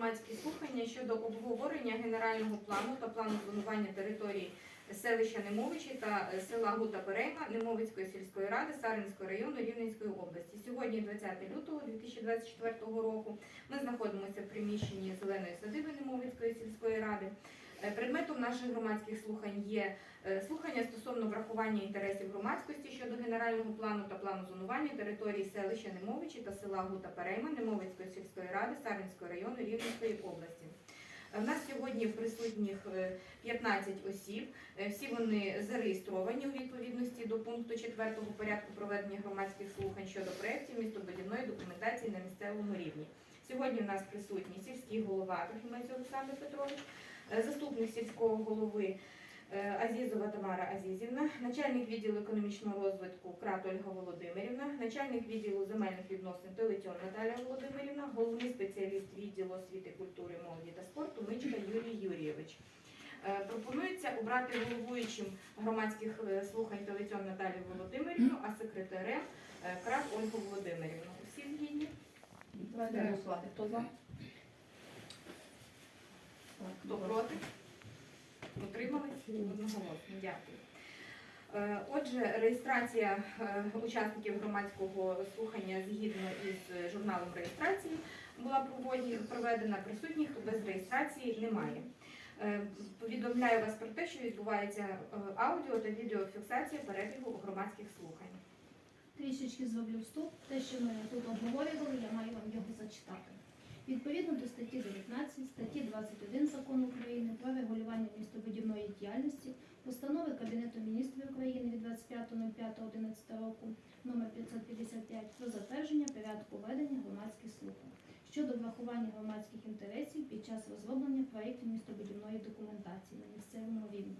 громадські слухання щодо обговорення генерального плану та плану планування території селища Немовичі та е, села Гута Перейма Немовицької сільської ради Саринського району Рівненської області. Сьогодні 20 лютого 2024 року. Ми знаходимося в приміщенні зеленої садиби Немовицької сільської ради. Е, Предметом наших громадських слухань є е, слухання стосовно врахування інтересів громадськості щодо генерального плану та плану зонування території селища Немовичі та села Гута Перейма Немовицької сільської ради Сарненського району Рівненської області. Е, У нас сьогодні присутніх е, 15 осіб. Е, Всі вони зареєстровані у відповідності до пункту 4 порядку проведення громадських слухань щодо проєктів містобудівної документації на місцевому рівні. Сьогодні в нас присутній сільський голова Трохімець Олександр Петрович, е, заступник сільського голови е, Азізова Тамара Азізівна, начальник відділу економічного розвитку Крат Ольга Володимирівна, начальник відділу земельних відносин Телетьон Наталя Володимирівна, головний спеціаліст відділу освіти, культури, молоді та спорту Мичка Юрій Юрійович. Е, Пропонується обрати головуючим громадських е, слухань Телетьон Наталію Володимирівну, а секретарем е, Крат Ольгу Володимирівну. Всі згідні? Давайте голосувати. Хто за? Хто проти? Утримались? Одноголосно. Дякую. Е, Отже, реєстрація е, учасників громадського слухання згідно із журналом реєстрації була проведена. Присутніх без реєстрації немає. Е, Повідомляю вас про те, що відбувається е, аудіо та відеофіксація перебігу громадських слухань. Трішечки зроблю вступ. Те, що ми тут обговорювали, я маю вам його зачитати. Відповідно до статті 19, статті 21 Закону України про регулювання містобудівної діяльності, постанови Кабінету міністрів України від 25.05.11 року номер 555 про затвердження порядку ведення громадських слухань щодо врахування громадських інтересів під час розроблення проєктів містобудівної документації на місцевому рівні.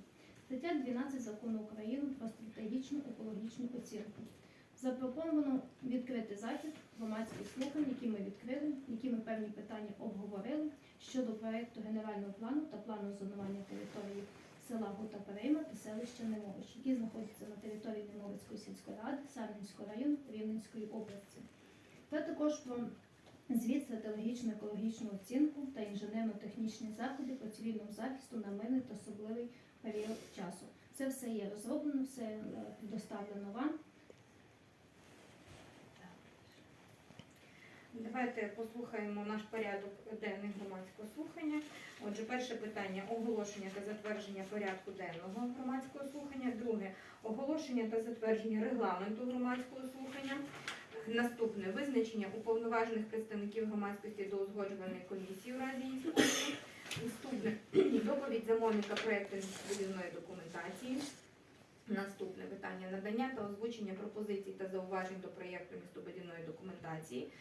Стаття 12 Закону України про стратегічну екологічну оцінку. Запропоновано відкрити захід громадських слухань, які ми відкрили, які ми певні питання обговорили щодо проекту генерального плану та плану зонування території села Гута Перейма та селища Немович, які знаходяться на території Немовицької сільської ради, Сарненського району Рівненської області. Та також про звіт стратегічну екологічну оцінку та інженерно-технічні заходи по цивільному захисту на мирний та особливий період часу. Це все є розроблено, все е, доставлено вам. Давайте послухаємо наш порядок денний громадського слухання. Отже, перше питання оголошення та затвердження порядку денного громадського слухання. Друге оголошення та затвердження регламенту громадського слухання. Наступне визначення уповноважених представників громадськості до узгоджувальної комісії у разі її складу. Наступне доповідь замовника проєкту містобудівної документації. Наступне питання надання та озвучення пропозицій та зауважень до проєкту містобудівної документації.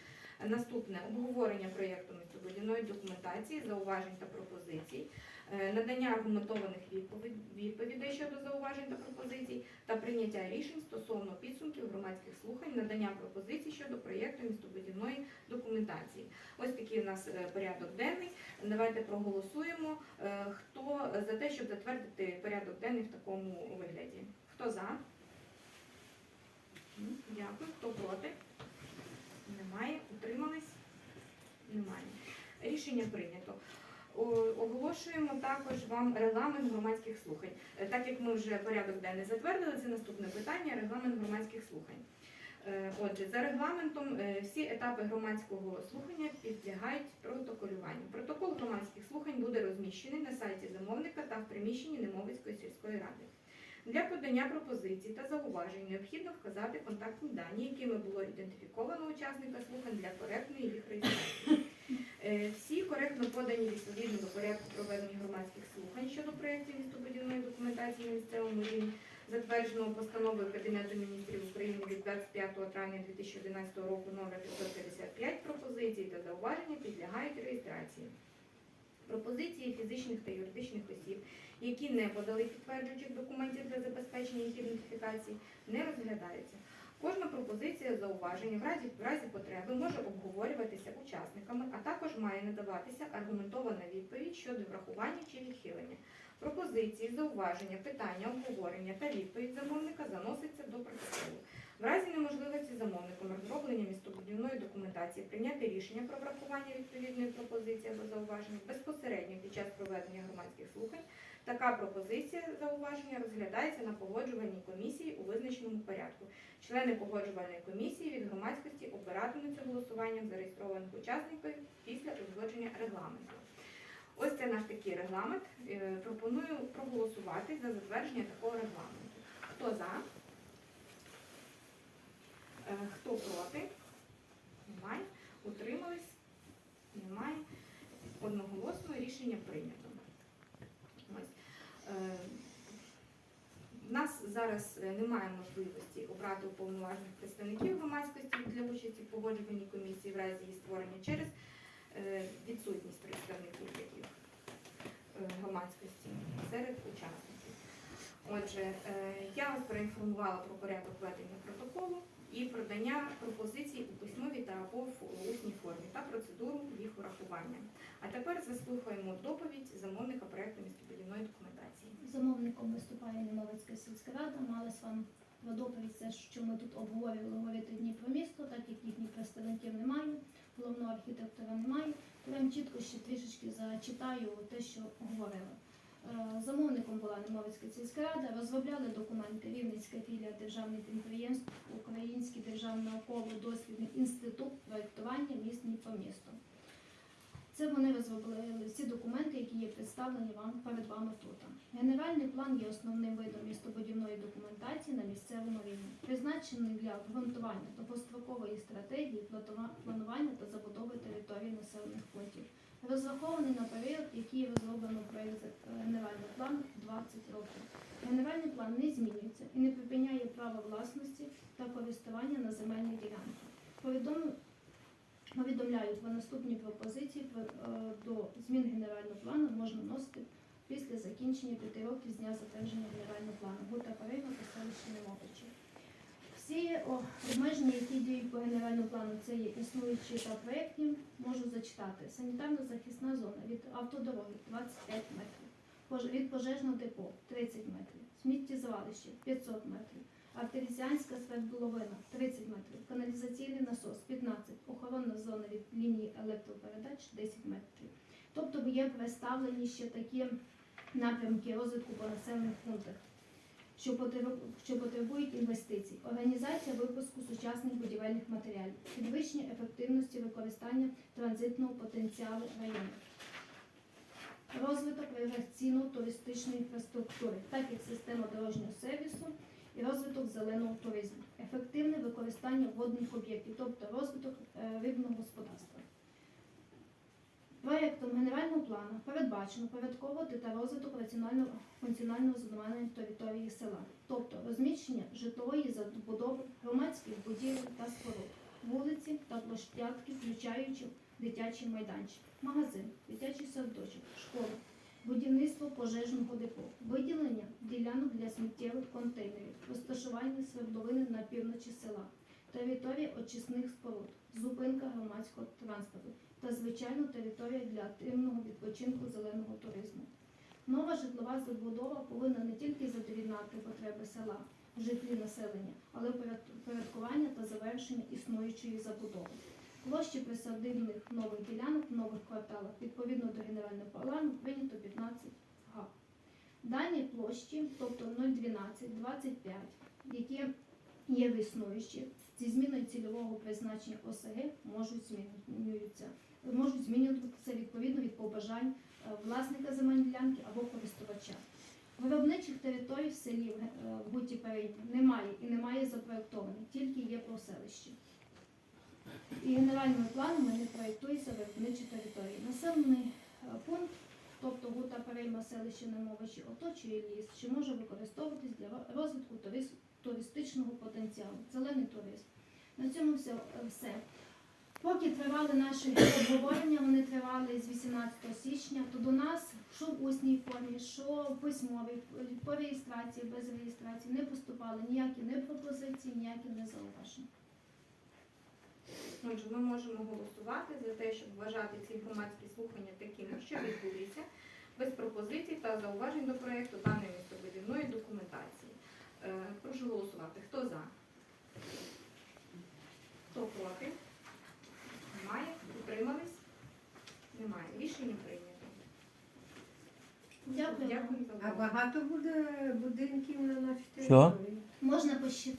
Наступне обговорення проєкту містобудівної документації, зауважень та пропозицій, Е, надання аргументованих відповідей щодо зауважень та пропозицій та прийняття рішень стосовно підсумків громадських слухань, надання пропозицій щодо проєкту містобудівної документації. Ось такий у нас е, порядок денний. Давайте проголосуємо. Е, Хто за те, щоб затвердити порядок денний в такому вигляді? Хто за? Дякую. Хто проти? Немає. Утримались? Немає. Рішення прийнято. Оголошуємо також вам регламент громадських слухань. Е, Так як ми вже порядок денний затвердили, це наступне питання регламент громадських слухань. Е, Отже, за регламентом е, всі етапи громадського слухання підлягають протоколюванню. Протокол громадських слухань буде розміщений на сайті замовника та в приміщенні Немовицької сільської ради. Для подання пропозицій та зауважень необхідно вказати контактні дані, якими було ідентифіковано учасника слухань для коректної їх реєстрації. Е, Всі коректно подані відповідно до порядку проведення громадських слухань щодо проєктів містобудівної документації на місцевому рівні, затвердженого постановою Кабінету міністрів України від 25 травня 2011 року номер 555 пропозиції та зауваження підлягають реєстрації. Пропозиції фізичних та юридичних осіб, які не подали підтверджуючих документів для забезпечення їх ідентифікації, не розглядаються. Кожна пропозиція зауваження в разі, в разі потреби може обговорюватися учасниками, а також має надаватися аргументована відповідь щодо врахування чи відхилення. Пропозиції, зауваження, питання, обговорення та відповідь замовника заноситься до протоколу. В разі неможливості замовником розроблення містобудівної документації прийняти рішення про врахування відповідної пропозиції або зауваження безпосередньо під час проведення громадських слухань. Така пропозиція зауваження розглядається на погоджувальній комісії у визначеному порядку. Члени погоджувальної комісії від громадськості обиратимуться голосуванням зареєстрованих учасників після узгодження регламенту. Ось це наш такий регламент. Е, Пропоную проголосувати за затвердження такого регламенту. Хто за? Е, Хто проти? Немає. Утримались? Немає. Одноголосно рішення прийнято. Ось. Е, У нас зараз е, немає можливості обрати уповноважених представників громадськості для участі в погоджувальній комісії в разі її створення через е, відсутність представників таких е, громадськості серед учасників. Отже, я вас проінформувала про порядок ведення протоколу і продання пропозицій у письмовій та або в усній формі та процедуру їх урахування. А тепер заслухаємо доповідь замовника проекту містобудівної документації. Замовником виступає Немовицька сільська рада. Малась вам про доповідь це, що ми тут обговорювали говорити дні про місто, так як їхніх представників немає, головного архітектора немає. То я вам чітко ще трішечки зачитаю те, що говорили. Е, Замовником була Немовицька сільська рада, розробляли документи Рівненська філія державних підприємств, Український державний науково-дослідний інститут проєктування міст по місту. Це вони розробили всі документи, які є представлені вам перед вами тут. Генеральний план є основним видом містобудівної документації на місцевому рівні, призначений для обґрунтування довгострокової стратегії планування та забудови територій населених пунктів. Розрахований на період, який розроблено проєкт е, генерального плану 20 років. Генеральний план не змінюється і не припиняє право власності та користування на земельні ділянки. Повідомив повідомляють про наступні пропозиції е, до змін генерального плану можна вносити після закінчення п'яти років з дня затвердження генерального плану. Гута Парига та селище Немовичі. Всі обмеження, які діють по генеральному плану, це є існуючі та проєктні, можу зачитати. Санітарно-захисна зона від автодороги 25 метрів, від пожежного депо 30 метрів, сміттєзвалище 500 метрів, артезіанська свердловина 30 метрів, каналізаційний насос 15, охоронна зона від лінії електропередач 10 метрів. Тобто є представлені ще такі напрямки розвитку по населених пунктах, що потребують інвестицій, організація випуску сучасних будівельних матеріалів, підвищення ефективності використання транзитного потенціалу району. Розвиток рекреаційно-туристичної інфраструктури, так як система дорожнього сервісу і розвиток зеленого туризму, ефективне використання водних об'єктів, тобто розвиток е, рибного господарства. Проєктом генерального плану передбачено порядковувати та розвиток раціонального функціонального зонування території села, тобто розміщення житлової забудови, громадських будівель та споруд, вулиці та площадки, включаючи дитячий майданчик, магазин, дитячий садочок, школа, будівництво пожежного депо, виділення ділянок для сміттєвих контейнерів, розташування свердловини на півночі села, територія очисних споруд, зупинка громадського транспорту та, звичайно, територія для активного відпочинку зеленого туризму. Нова житлова забудова повинна не тільки задовільнати потреби села житлі населення, але й порядкування та завершення існуючої забудови. Площі присадибних нових ділянок в нових кварталах відповідно до генерального плану прийнято 15 га. Дані площі, тобто 0,12, 25, які є в існуючі, зі зміною цільового призначення ОСГ можуть змінюються, можуть змінюватися відповідно від побажань е, власника земельної ділянки або користувача. Виробничих територій в селі е, в Гуті Перейні немає і немає запроєктованих, тільки є проселищі. І генеральними планами не проєктуються виробничі території. Населений е, пункт, тобто Гута Перейма селище Немовичі, оточує ліс, що може використовуватись для розвитку туристичного потенціалу, зелений туризм. На цьому все. все. Поки тривали наші обговорення, вони тривали з 18 січня, то до нас що в усній формі, що письмовій, по реєстрації, без реєстрації не поступали ніякі не пропозиції, ніякі не зауваження. Отже, ми можемо голосувати за те, щоб вважати ці громадські слухання такими, що відбулися, без пропозицій та зауважень до проєкту даної містобудівної документації. Е, Прошу голосувати. Хто за? Хто проти? Немає? Утримались? Немає. Рішення прийнято. Дякую. Дякую за А увагу. багато буде будинків на нашій Що? території? Можна посчитати.